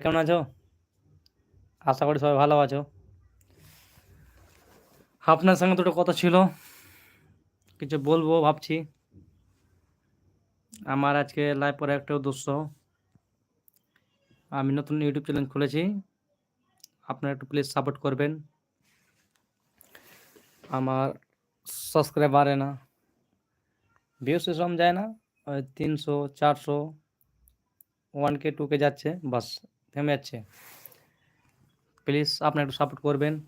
কেমন আছো? আশা করি সবাই ভালো আছো। আপনার সঙ্গে দুটো কথা ছিল, কিছু বলব, ভাবছি। আমার আজকে লাইভ পরে একটা উদ্দেশ্য আমি নতুন ইউটিউব চ্যানেল খুলেছি। আপনারা একটু প্লিজ সাপোর্ট করবেন। আমার সাবস্ক্রাইব বাড়ে না। ভিউস সেরকম যায় না। ওই তিনশো, চারশো ওয়ান কে টু কে যাচ্ছে, বাস। থেমে যাচ্ছে। প্লিজ, আপনারা একটু সাপোর্ট করবেন।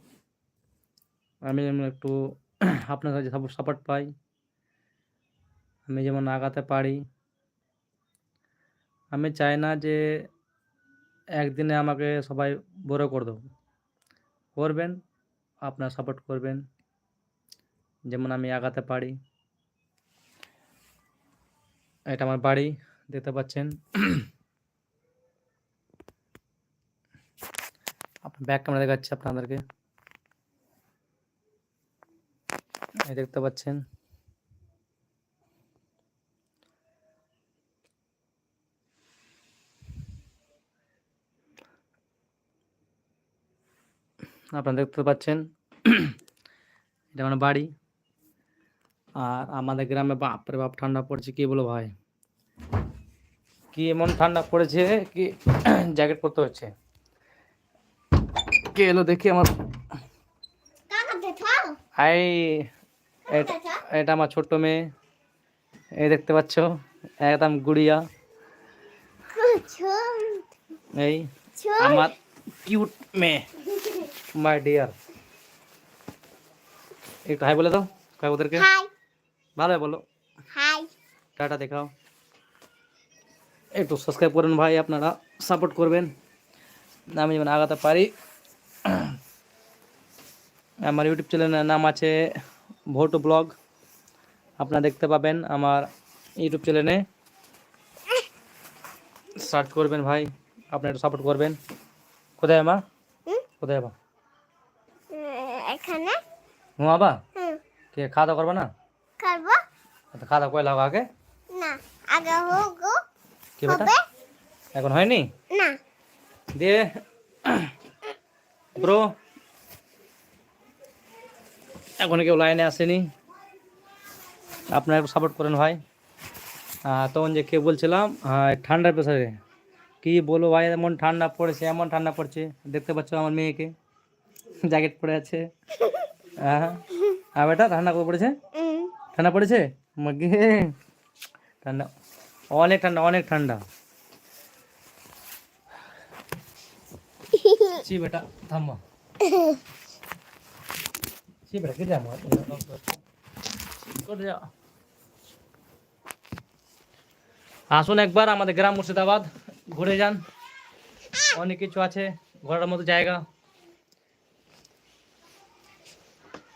আমি যেমন একটু আপনার কাছে সাপোর্ট সাপোর্ট পাই। আমি যেমন আগাতে পারি। আমি চাই না যে একদিনে আমাকে সবাই বড় করে দেবো। করবেন, আপনার সাপোর্ট করবেন। যেমন আমি আগাতে পারি। এটা আমার বাড়ি, দেখতে পাচ্ছেন। ব্যাক ক্যামেরা দেখাচ্ছি আপনাদেরকে। এই দেখতে পাচ্ছেন। আপনারা দেখতে পাচ্ছেন, এটা আমার বাড়ি। আর আমাদের গ্রামে বাপরে বাপ ঠান্ডা পড়ছে, কি বলো ভাই? কি এমন ঠান্ডা পড়েছে কি জ্যাকেট পরতে হচ্ছে? কে এলো দেখি আমার হাই এটা আমার ছোট্ট মেয়ে। এই দেখতে পাচ্ছ একদম গুড়িয়া। এই আমার কিউট মেয়ে। My dear. একটু হাই বলে দাও কয় ওদেরকে। ভালো বলো। টাটা দেখাও। একটু সাবস্ক্রাইব করুন ভাই আপনারা সাপোর্ট করবেন। আমি যেমন আগাতে পারি। আমার ইউটিউব চ্যানেলের নাম আছে ভোটো ব্লগ। আপনারা দেখতে পাবেন আমার ইউটিউব চ্যানেলে সার্চ করবেন ভাই আপনি একটু সাপোর্ট করবেন। কোথায় আমা কোথায় আবা এখানে। হুম। কে খাওয়া দাওয়া করবা না? করব। তো খাওয়া দাওয়া লাগো আগে। না আগে হোক কি বেটা এখন হয়নি? না। দিয়ে ব্রো এখন কেউ লাইনে আসেনি। আপনারা একটু সাপোর্ট করেন ভাই। তখন যে কে বলছিলাম ঠান্ডার প্রেসারে কি বলো ভাই এমন ঠান্ডা পড়েছে এমন ঠান্ডা পড়ছে। দেখতে পাচ্ছ আমার মেয়েকে। জ্যাকেট পরে আছে। হ্যাঁ হ্যাঁ বেটা ঠান্ডা কবে পড়েছে? ঠান্ডা পড়েছে? ঠান্ডা। অনেক ঠান্ডা অনেক ঠান্ডা। বেটা থাম্মা আমার করে যা আসুন একবার আমাদের গ্রাম মুর্শিদাবাদ, ঘুরে যান। অনেক কিছু আছে, ঘোরার মতো জায়গা।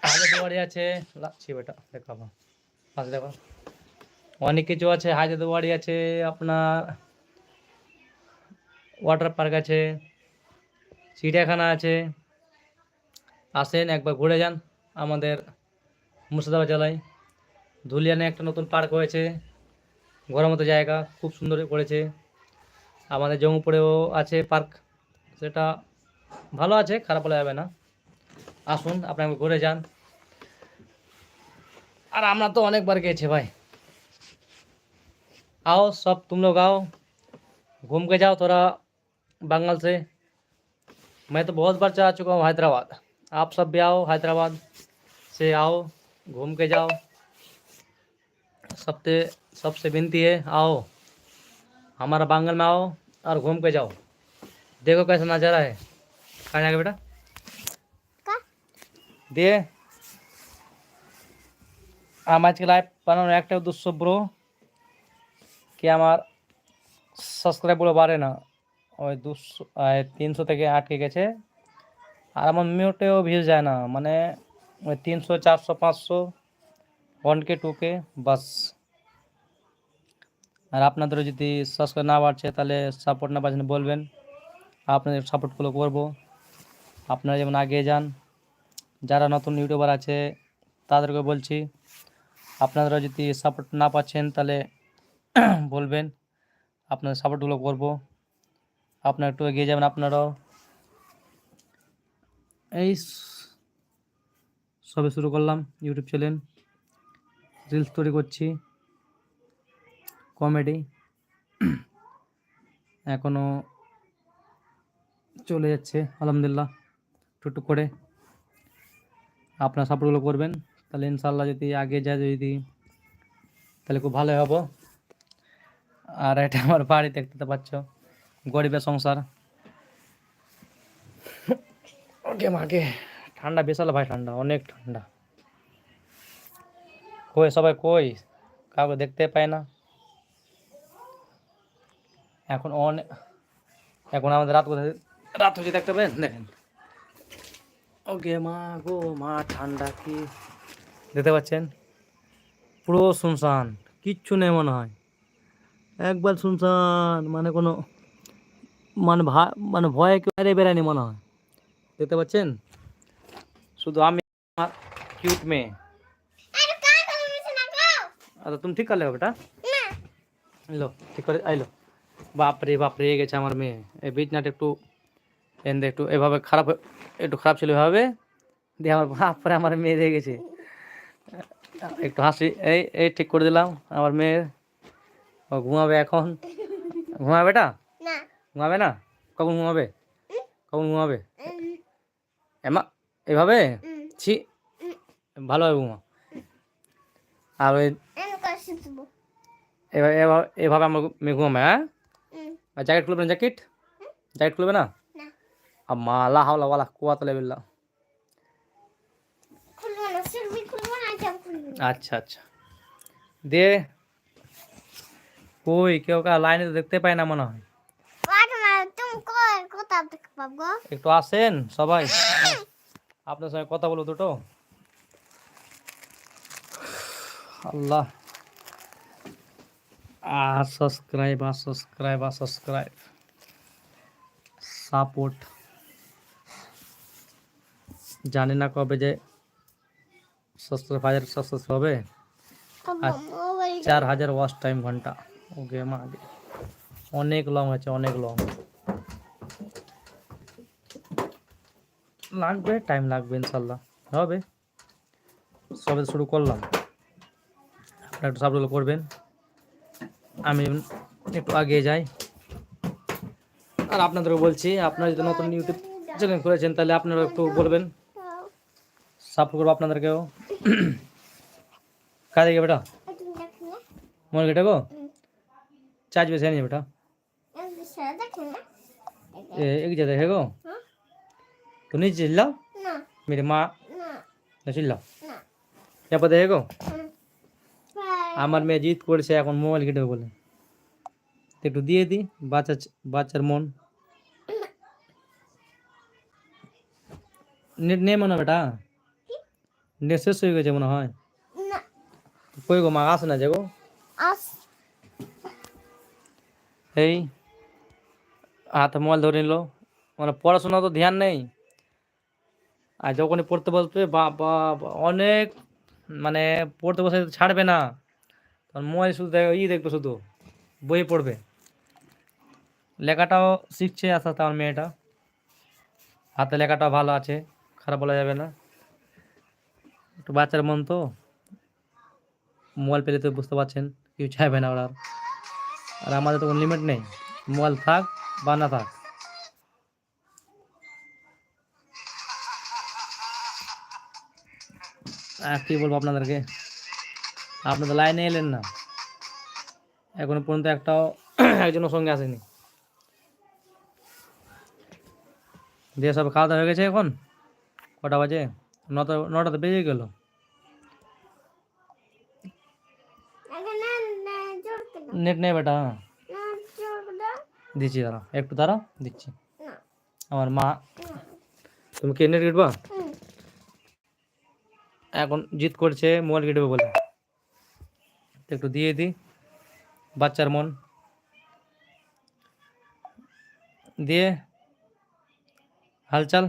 হাজার বাড়ি আছে বেটা অনেক কিছু আছে হাজার বাড়ি আছে, আপনার ওয়াটার পার্ক আছে, চিড়িয়াখানা আছে। আসেন একবার ঘুরে যান। আমাদের মুর্শিদাবাদ জেলায় ধুলিয়ানে একটা নতুন পার্ক হয়েছে ঘোরার মতো জায়গা খুব সুন্দর করেছে আমাদের জঙ্গিপুরেও আছে পার্ক সেটা ভালো আছে খারাপ বলা যাবে না আসুন আপনি একবার ঘুরে যান আর আমরা তো অনেকবার গেছি भाई आओ सब तुम लोग आओ घूम के जाओ थोड़ा बंगाल से मैं तो बहुत बार जा चुका हूँ हैदराबाद आप सब भी आओ हैदराबाद से आओ घूम के जाओ सबसे सबसे विनती है आओ हमारा बांगल में आओ और घूम के जाओ देखो कैसा नज़ारा है कहाँ जाएगा बेटा का দিয়ে আমার আজকে লাইভ বানানোর একটা উদ্দেশ্য ব্রো কি আমার সাবস্ক্রাইবগুলো বাড়ে না ওই দুশো আহ, তিনশো থেকে আটকে গেছে আর আমার মিউটেও ভিউজ যায় না মানে ওই তিনশো চারশো পাঁচশো ওয়ান কে টু কে বাস আর আপনাদেরও যদি সাবস্ক্রাইব না বাড়ছে তাহলে সাপোর্ট না পাচ্ছেন বলবেন আপনাদের সাপোর্টগুলো করব আপনারা যেমন আগে যান যারা নতুন ইউটিউবার আছে তাদেরকে বলছি আপনারা যদি সাপোর্ট না পাচ্ছেন তাহলে বলবেন আপনাদের সাপোর্টগুলো করব আপনারা একটু এগিয়ে যাবেন আপনারাও এই সবে শুরু করলাম ইউটিউব চ্যানেল রিলস তৈরি করছি কমেডি এখনও চলে যাচ্ছে, আলহামদুলিল্লাহ টুকটুক করে। আপনার সাপোর্টগুলো করবেন, তাহলে ইনশাল্লাহ যদি আগে যায়, যদি তাহলে খুব ভালো হব। আর এটা আমার বাড়ি দেখতে পাচ্ছ, গরিবের সংসার। ওকে, মাকে। ঠান্ডা, বিশাল ভাই ঠান্ডা, অনেক ঠান্ডা। কই, সবাই কই? কাউকে দেখতে পায় না। এখন অনেক এখন আমাদের রাত কোথায়? রাত হচ্ছে দেখতে পেন দেখেন। ওকে মা গো, মা, ঠান্ডা কি? দেখতে পাচ্ছেন? পুরো শুনশান, কিচ্ছু নেই মনে হয়। একবার শুনশান মানে কোনো মানে ভা মানে ভয়ে কেউ বেড়ায়নি মনে হয়। দেখতে পাচ্ছেন? শুধু আমি কিউট মেয়ে। আচ্ছা তুমি ঠিক করলে বেটা না। লো ঠিক করে আইলো বাপরে বাপরে রেগে গেছে আমার মেয়ে। এই বিছনাটা একটু এন একটু এভাবে খারাপ একটু খারাপ ছিল এভাবে। দিয়ে আমার বাপরে আমার মেয়ে রেগে গেছে। একটু হাসি এই এই ঠিক করে দিলাম আমার মেয়ে। ও ঘুমাবে এখন? ঘুমাবে না। ঘুমাবে না? কখন ঘুমাবে? কখন ঘুমাবে? এমা এভাবে? ছি। ভালোভাবে ঘুমা আর ওই এভাবে এভাবে- আমার মেয়ে ঘুমাবে হ্যাঁ? আর জ্যাকেট খুলবে না জ্যাকেট জ্যাকেট খুলবে না? আর মালা হাওলা ওয়ালা কুয়াত লেবেল্লা আচ্ছা আচ্ছা। দিয়ে কই কেউ কা লাইনে তো দেখতে পায় না মনে হয়। একটু আসেন সবাই। আপনার সঙ্গে কথা বলব দুটো। আল্লাহ। আর সাবস্ক্রাইব আর সাবস্ক্রাইব আর সাবস্ক্রাইব সাপোর্ট জানি না কবে যে সাবস্ক্রাইব হাজার সাবস্ক্রাইব হবে। আব্বা মোবাইল চার হাজার ওয়াচ টাইম ঘণ্টা। ওকে মা অনেক লং আছে অনেক লং লাগবে টাইম লাগবে ইনশাল্লাহ। হবে। সবে শুরু করলাম। আপনারা একটু সাবগুলো করবেন। আমি একটু আগে যাই। আর আপনাদেরও বলছি আপনারা যদি নতুন ইউটিউব চ্যানেল করেছেন তাহলে আপনারা একটু বলবেন। সাপোর্ট করব আপনাদেরকেও। কাজে গিয়ে বেটা? মনে কেটে গো? চার্জ বেশি নিয়ে বেটা। এক যা দেখে গো। নিচে চিল্লাও না মেরে মা না চিল্লাও এরপর দেখে আমার মেয়ে জিদ করেছে এখন মোবাইল কেটে বলে একটু দিয়ে দিই বাচ্চা বাচ্চার মন নেট নেই মনে বেটা নেট শেষ হয়ে গেছে মনে হয় কই গো মা আসে না যে গো আস এই হাতে মোবাইল ধরে নিল মানে পড়াশোনা তো ধ্যান নেই আর যখনই পড়তে বসবে বাবা অনেক মানে পড়তে বসে ছাড়বে না, তখন মোবাইল শুধু দেখ- ই দেখবে শুধু, বই পড়বে। লেখাটাও শিখছে আস্তে আস্তে আমার মেয়েটা। হাতে লেখাটাও ভালো আছে, খারাপ বলা যাবে না। একটু বাচ্চার মন তো, মোবাইল পেলে তো বুঝতে পারছেন, কেউ চাইবে না ওরা। আর। আমাদের তো কোনো লিমিট নেই, মোবাইল থাক বা না থাক। কি বলব আপনাদেরকে? আপনাদের লাইনে এলেন না। এখনও পর্যন্ত একটাও একজনের সঙ্গে আসেনি। দিয়ে সব খাওয়া দাওয়া হয়ে গেছে এখন? কটা বাজে? নটা নটা তো বেজে গেল। নেট নেই বেটা দাও দিচ্ছি দাঁড়া একটু দাঁড়া দিচ্ছি। আমার মা তুমি কি নেট কিনবা হুম এখন জিদ করছে মোবাইল কেটে বলে। একটু দিয়ে দিই, বাচ্চার মন। দিয়ে, হালচাল।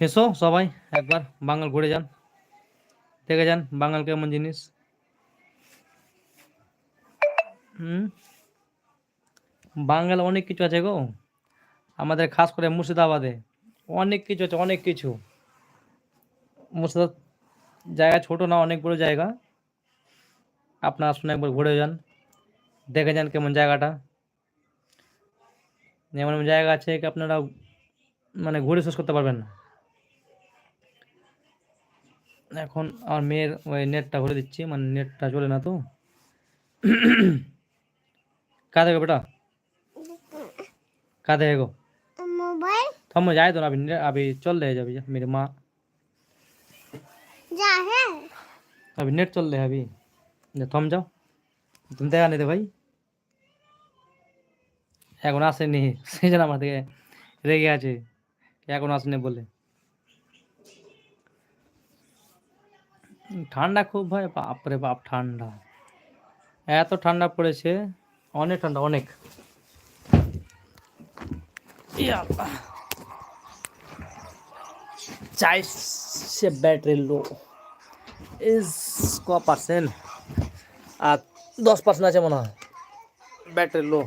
এসো সবাই একবার বাঙাল ঘুরে যান। দেখে যান বাঙাল কেমন জিনিস। হুম? বাঙালি অনেক কিছু আছে গো। আমাদের খাস করে মুর্শিদাবাদে অনেক কিছু আছে অনেক কিছু মুর্শিদাবাদ জায়গা ছোট না অনেক বড় জায়গা আপনারা শুনে একবার ঘুরে যান দেখে যান কেমন জায়গাটা এমন জায়গা আছে কি আপনারা মানে ঘুরে শেষ করতে পারবেন না এখন আমার মেয়ের ওই নেটটা ঘুরে দিচ্ছি মানে নেটটা চলে না তো কাঁদে গো বেটা কাঁদে গো गो मोबाइल थम जाए तो ना अभी अभी चल रहे हैं अभी मेरी माँ जा है अभी नेट चल रहे हैं अभी যে থম যাও তুমি দেখা নিতে ভাই এখন আসেনি সেই জন্য আমার থেকে রেগে আছে এখন আসেনি বলে ঠান্ডা খুব ভাই বাপরে বাপ ঠান্ডা এত ঠান্ডা পড়েছে অনেক ঠান্ডা অনেক ইয়া আল্লাহ। চাইছে ব্যাটারি লো ইজ ক পার্সেন্ট আর দশ পার্সেন্ট আছে মনে হয় ব্যাটারি লো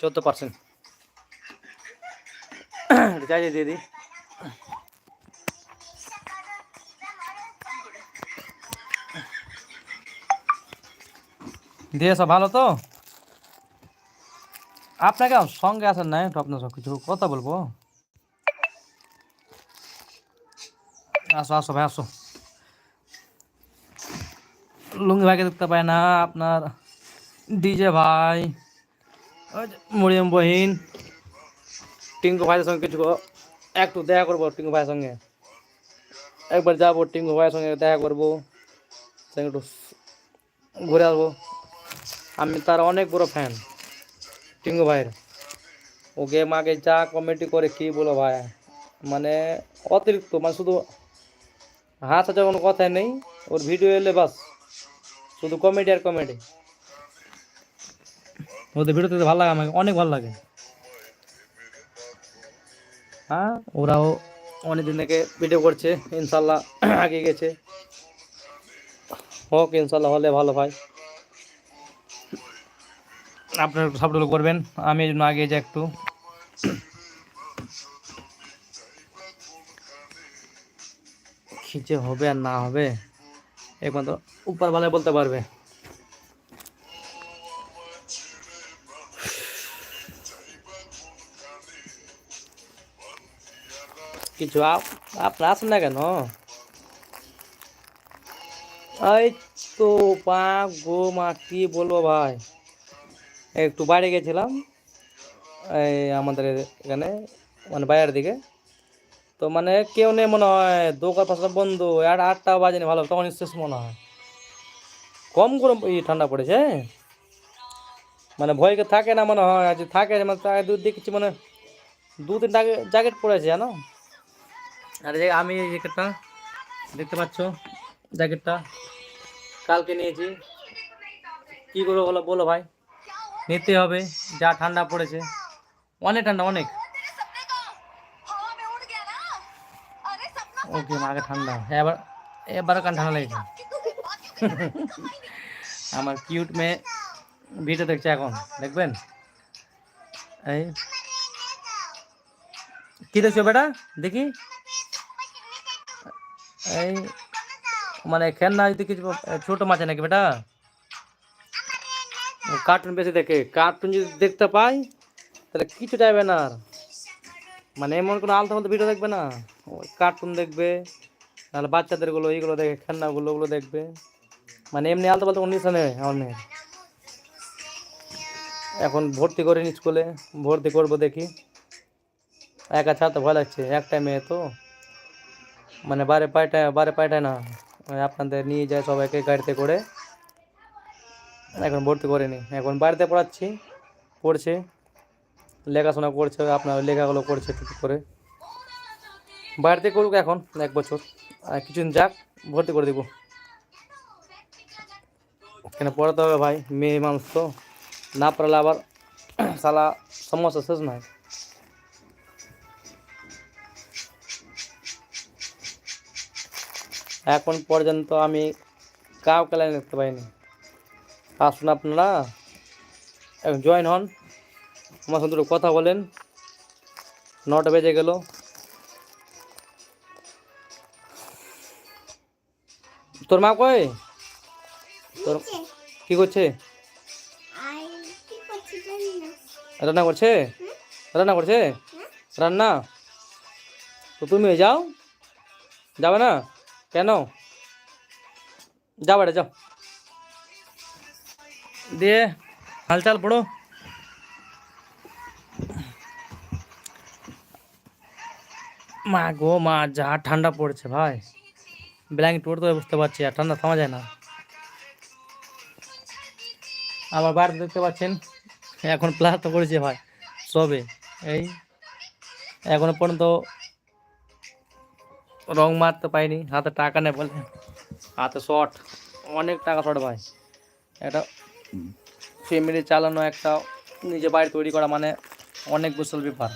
চোদ্দ পার্সেন্ট রিচার্জ দিয়ে দিই দিয়ে সব ভালো তো আপনাকে সঙ্গে আসেন না একটু আপনার সব কিছু কথা বলব আসো আসো ভাই আসো লুঙ্গি ভাইকে দেখতে পাই না আপনার ডিজে ভাই ওই যে মরিয়ম বহিন টিঙ্কু ভাইয়ের সঙ্গে কিছু একটু দেখা করব টিঙ্কু ভাইয়ের সঙ্গে একবার যাব টিঙ্কু ভাইয়ের সঙ্গে দেখা করব সঙ্গে একটু ঘুরে আসব আমি তার অনেক বড় ফ্যান টিঙ্কু ভাইয়ের ও গেম আগে যা কমেডি করে কি বলো ভাই মানে অতিরিক্ত মানে শুধু হাসা কোনো কথাই নেই ওর ভিডিও এলে বাস। শুধু কমেডি আর কমেডি ওদের ভিডিওতে ভালো লাগে আমাকে অনেক ভালো লাগে। হ্যাঁ? ওরাও অনেক দিন থেকে ভিডিও করছে ইনশাল্লাহ আগে গেছে। হোক ইনশাল্লাহ হলে ভালো ভাই আপনার সাপোর্ট করবেন আমি এই জন্য আগে যাই একটু। যে হবে আর না হবে, একমাত্র উপর বেলায় বলতে পারবে। কিছু আপ- আপনার আসেন না কেন? এই তো পা গো মা, কি বলব ভাই? একটু বাইরে গেছিলাম, এই আমাদের এখানে মানে বাইরের দিকে। তো মানে কেউ নেই মনে হয়, দোকান পাশটা বন্ধ, আর আটটা বাজেনি ভালো, তখন শেষ মনে হয়। কম গরম, এই ঠান্ডা পড়েছে মানে ভয়কে থাকে না মনে হয় আজ থাকে মানে তাকে দূর দেখছি মানে দু তিন জ্যাকেট পড়েছে, জানো? আর যে আমি এই জ্যাকেটটা দেখতে পাচ্ছ জ্যাকেটটা কালকে নিয়েছি। কী করব বলো বলো ভাই। নিতে হবে, যা ঠান্ডা পড়েছে। অনেক ঠান্ডা, অনেক। ওকে আগে ঠান্ডা। এবার এবার কান ঠান্ডা লেগেছে। আমার কিউট মেয়ে ভিডিও দেখছে এখন দেখবেন? এই। কি দেখছ বেটা? দেখি। এই মানে খেলনা যদি কিছু ছোট মাছ নাকি বেটা? কার্টুন বেশি দেখে। কার্টুন যদি দেখতে পাই তাহলে কিছু চাইবে না আর। মানে এমন কোনো আলতো ফালতু ভিডিও দেখবে না। কার্টুন দেখবে, তাহলে বাচ্চাদেরগুলো, এইগুলো দেখে, খেলনাগুলো, ওগুলো দেখবে। মানে এমনি আলতো ফালতু কোনো নেই, আমার মেয়ের। এখন ভর্তি করে স্কুলে, ভর্তি করব দেখি। একা ছাড়তে ভয় লাগছে একটাই মেয়ে তো। মানে বারে পায়টায় বারে পায়টায় না আপনাদের নিয়ে যায় সবাইকে গাড়িতে করে। এখন ভর্তি করিনি, এখন বাড়িতে পড়াচ্ছি, পড়ছে। লেখাশোনা করছে, আপনার লেখাগুলো করছে ঠিক করে। বাড়িতে করুক এখন, এক বছর। আর কিছুদিন যাক, ভর্তি করে দেবো। কেন পড়াতে হবে ভাই, মেয়ে মানুষ তো। না পড়ালে আবার সালা সমস্যা শেষ নয়। এখন পর্যন্ত আমি কাউ খেলায় দেখতে পাইনি। আসুন আপনারা জয়েন হন। আমার দুটো কথা বলেন। নটা বেজে গেল। তোর মা কই তোর কি করছে? রান্না করছে? রান্না করছে? রান্না? তো তুমি যাও। যাবে না? কেন? যাও বেটা যাও। দিয়ে হালচাল পড়ো। মা গো মা যা ঠান্ডা পড়ছে ভাই। ব্ল্যাঙ্কেট হয় বুঝতে পারছি আর ঠান্ডা থামা যায় না। আবার বাড়িতে দেখতে পাচ্ছেন, এখন প্লাস্টার করেছে ভাই, সবে। এই, এখনও পর্যন্ত রং মারতে পাইনি, হাতে টাকা নেই বলে। হাতে শর্ট, অনেক টাকা শর্ট ভাই। এটা ফ্যামিলি চালানো, একটা নিজে বাড়ি তৈরি করা মানে অনেক বিশাল ব্যাপার।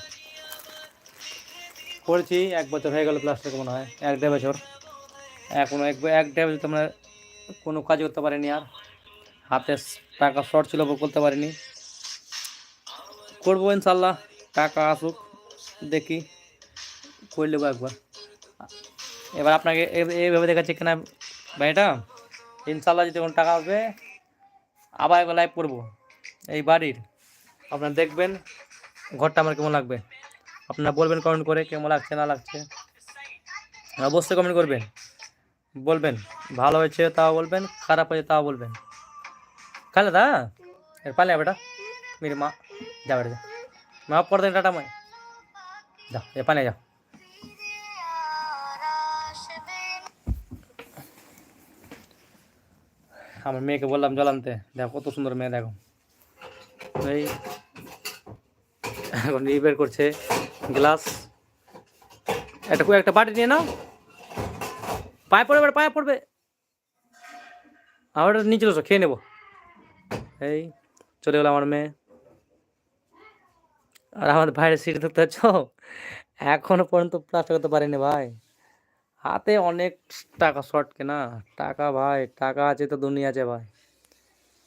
করেছি, এক বছর হয়ে গেল প্লাস্টার মনে হয়, এক দেড় বছর। এখনও এক এক দেড় বছর তোমরা কোনো কাজ করতে পারিনি আর। হাতে টাকা শর্ট ছিল করতে পারিনি। করব ইনশাল্লাহ, টাকা আসুক, দেখি করে নেব একবার। এবার আপনাকে এইভাবে দেখাচ্ছে কিনা বাড়িটা ইনশাল্লাহ যদি কোনো টাকা আসবে, আবার একবার লাইভ করব। এই বাড়ির, আপনারা দেখবেন ঘরটা আমার কেমন লাগবে। আপনারা বলবেন কমেন্ট করে কেমন লাগছে, না লাগছে। অবশ্যই কমেন্ট করবেন। বলবেন, ভালো হয়েছে তাও বলবেন, খারাপ হয়েছে তাও বলবেন। খালে দা, এর পালে বেটা মেরে মা যা বেটা যা। পর করে দেন টাটা মাই। যা, এ পালে যা। আমার মেয়েকে বললাম জল আনতে দেখো কত সুন্দর মেয়ে দেখো। এই, এখন রিপেয়ার করছে, গ্লাস। একটা একটা বাটি নিয়ে নাও। পায়ে পড়বে পায়ে পড়বে। আবার নিচে বসো খেয়ে নেব। এই, চলে গেলো আমার মেয়ে। আর আমার ভাইয়ের সিট দেখতে পাচ্ছ এখনও পর্যন্ত প্লাস্টার করতে পারিনি ভাই। হাতে অনেক টাকা শর্ট কেনা। টাকা ভাই, টাকা আছে তো দুনিয়া আছে ভাই।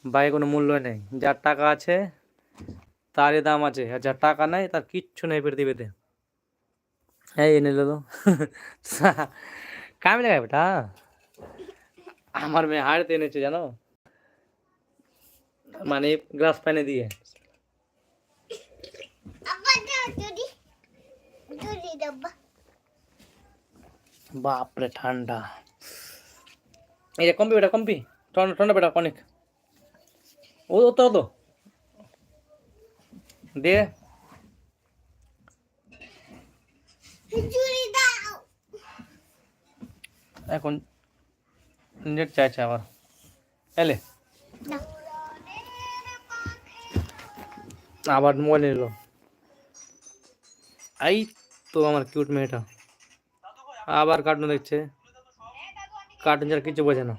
বাইরে কোনো মূল্য নেই। যার টাকা আছে, তারই দাম আছে। আর যার টাকা নেই, তার কিচ্ছু নেই পৃথিবীতে। এই, এনে লো কামে লাগাই বেটা আমার মেয়ে হাড়তে এনেছে জানো মানে গ্লাস পানি দিয়ে আব্বা দাও যদি যদি ডাব্বা বাপরে ঠান্ডা এই যে কম্পি বেটা কম্পি ঠান্ডা ঠান্ডা বেটা অনেক ও ও তো ও তো দিয়ে জুড়ি দাও এখন নেট চাইছে আবার। এলে? আবার মোবাইল নিল। এই তো আমার কিউট মেয়েটা। আবার কার্টুন দেখছে। কার্টুন ছাড়া কিছু বোঝে না।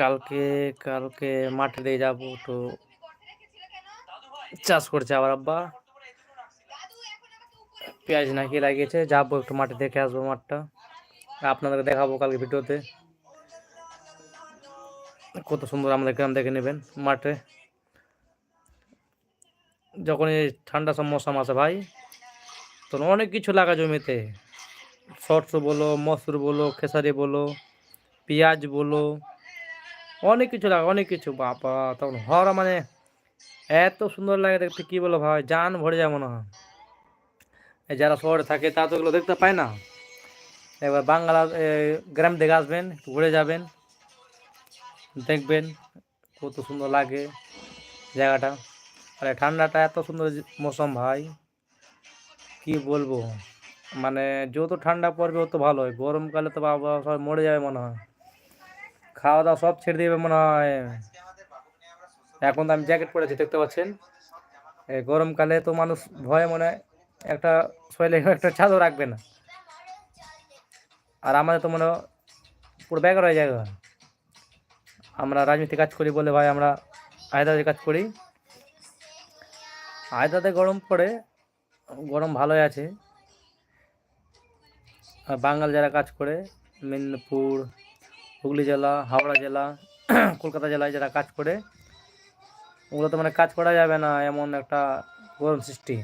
কালকে কালকে মাঠে দিয়ে যাব তো। চাষ করছে আবার আব্বা। পেঁয়াজ নাকি লাগিয়েছে, যাব একটু মাঠে দেখে আসব মাঠটা। আপনাদেরকে দেখাবো কালকে ভিডিওতে। কত সুন্দর আমাদের গ্রাম দেখে নেবেন মাঠে। যখন এই ঠান্ডা সব মৌসুম আসে ভাই, তখন অনেক কিছু লাগা জমিতে। সরষ বলো, মসুর বলো, খেসারি বলো, পেঁয়াজ বলো, অনেক কিছু লাগা, অনেক কিছু। বাবা তখন হরা মানে এত সুন্দর লাগে দেখতে, কি বলো ভাই? জান ভরে যায় মনে হয়। যারা শহরে থাকে তা তো এগুলো দেখতে পায় না। এবার বাংলা গ্রাম থেকে আসবেন, ঘুরে যাবেন, দেখবেন কত সুন্দর লাগে জায়গাটা। আর, ঠান্ডাটা এত সুন্দর মৌসুম ভাই, কি বলব? মানে যত ঠান্ডা পড়বে তত ভালো হয়। গরমকালে তো বাবা সবাই মরে যাবে মনে হয়। খাওয়া দাওয়া সব ছেড়ে দেবে মনে হয়। এখন তো আমি জ্যাকেট পরেছি দেখতে পাচ্ছেন? গরমকালে তো মানুষ ভয়ে মনে হয় একটা শরীরে একটা ছাদও রাখবে না। আর আমাদের তো মনে হয় পুরো ব্যাগ রয়ে যায় আমরা রাজনীতি কাজ করি বলে ভাই আমরা হায়দ্রাবাদে কাজ করি। হায়দ্রাবাদে গরম পড়ে, গরম ভালোই আছে। বাঙাল যারা কাজ করে মেদিনীপুর হুগলি জেলা, হাওড়া জেলা, কলকাতা জেলায় যারা কাজ করে ওগুলো তো মানে কাজ করা যাবে না, এমন একটা গরম সৃষ্টি।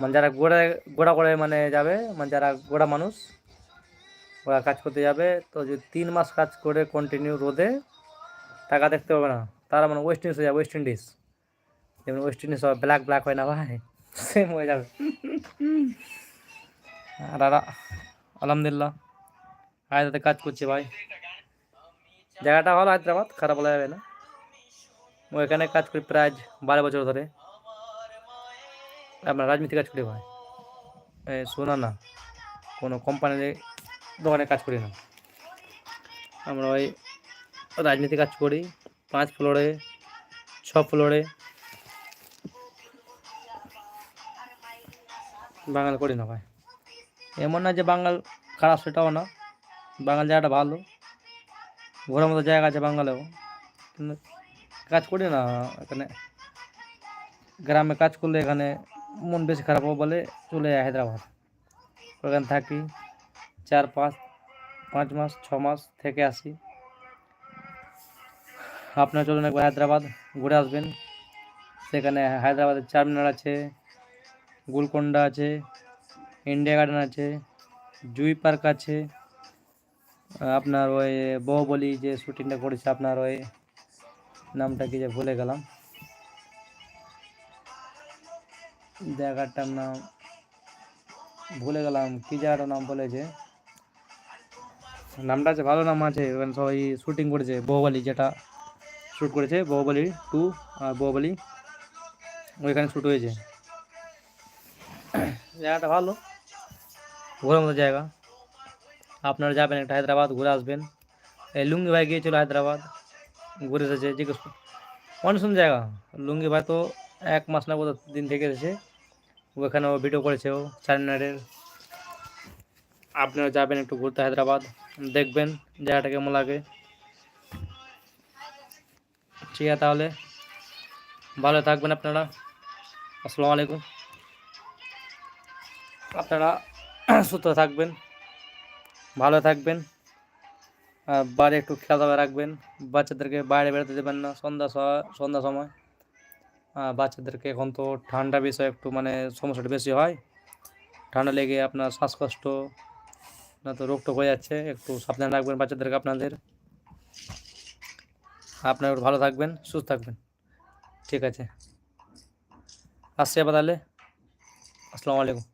মানে যারা গোড়া গোড়া করে মানে যাবে মানে যারা গোড়া মানুষ, ওরা কাজ করতে যাবে। তো যদি তিন মাস কাজ করে কন্টিনিউ রোদে, টাকা দেখতে পাবে না। তারা মানে ওয়েস্ট ইন্ডিজ হয়ে যাবে ওয়েস্ট ইন্ডিজ যেমন ওয়েস্ট ইন্ডিজ সব ব্ল্যাক ব্ল্যাক হয় না ভাই সেম হয়ে যাবে। আর, আলহামদুলিল্লাহ। হায়দ্রাবাদে কাজ করছে ভাই। জায়গাটা ভালো হায়দ্রাবাদ, খারাপ বলা যাবে না। ও এখানে কাজ করি প্রায় বারো বছর ধরে। আপনার রাজনীতি কাজ করি ভাই। শোনা না, কোনো কোম্পানির দোকানে কাজ করি না। আমরা ওই রাজনীতি কাজ করি, পাঁচ ফ্লোরে ছ ফ্লোরে বাঙাল করি না ভাই। এমন না যে বাঙাল খারাপ, সেটাও না। বাঙাল জায়গাটা ভালো। ঘোরার মতো জায়গা আছে বাঙালেও। কাজ করি না, এখানে গ্রামে কাজ করলে এখানে মন বেশি খারাপ হবে বলে চলে যায় হায়দ্রাবাদ। ওখানে থাকি চার পাঁচ পাঁচ মাস, ছ মাস থেকে আসি। আপনার চলুন একবার হায়দ্রাবাদ ঘুরে আসবেন। সেখানে হায়দ্রাবাদের চারমিনার আছে, গোলকোন্ডা আছে, ইন্ডিয়া গার্ডেন আছে, জুই পার্ক আছে, আপনার ওই বহুবলি যে শুটিংটা করেছে আপনার ওই নামটা কি যে ভুলে গেলাম। জায়গাটার নাম ভুলে গেলাম, কি জায়গাটার নাম বলেছে? নামটা আছে, ভালো নাম আছে ওখানে সবাই শুটিং করেছে, বহুবলি যেটা শ্যুট করেছে, বহুবলি টু আর বহুবলি ওইখানে শ্যুট হয়েছে। জায়গাটা ভালো। ঘোরার মতো জায়গা। আপনারা যাবেন একটা হায়দ্রাবাদ, ঘুরে আসবেন। এই লুঙ্গি ভাই গিয়েছিল হায়দ্রাবাদ। ঘুরে এসেছে জিজ্ঞেস সুন্দর জায়গা, লুঙ্গি ভাই তো এক মাস না কত দিন থেকে এসেছে। ওখানে ও ভিডিও করেছে ও চারমিনারের আপনারা যাবেন একটু ঘুরতে হায়দ্রাবাদ, দেখবেন জায়গাটা কেমন লাগে। ঠিক আছে তাহলে, ভালো থাকবেন আপনারা। আসসালামু আলাইকুম। আপনারা সুস্থ থাকবেন, ভালো থাকবেন। বাড়ি একটু খেলাধুলা রাখবেন। বাচ্চাদেরকে বাইরে বেরোতে দেবেন না। সন্ধ্যা সন্ধ্যা সময়। বাচ্চাদেরকে এখন তো ঠান্ডা বিষয় একটু মানে সমস্যাটা বেশি হয়। ঠান্ডা লেগে আপনার শ্বাসকষ্ট, না তো রোগ হয়ে যাচ্ছে। একটু সাবধান রাখবেন বাচ্চাদেরকে আপনাদের। আপনারা ভালো থাকবেন, সুস্থ থাকবেন। ঠিক আছে। আসছি আবার তাহলে। আসসালামু আলাইকুম।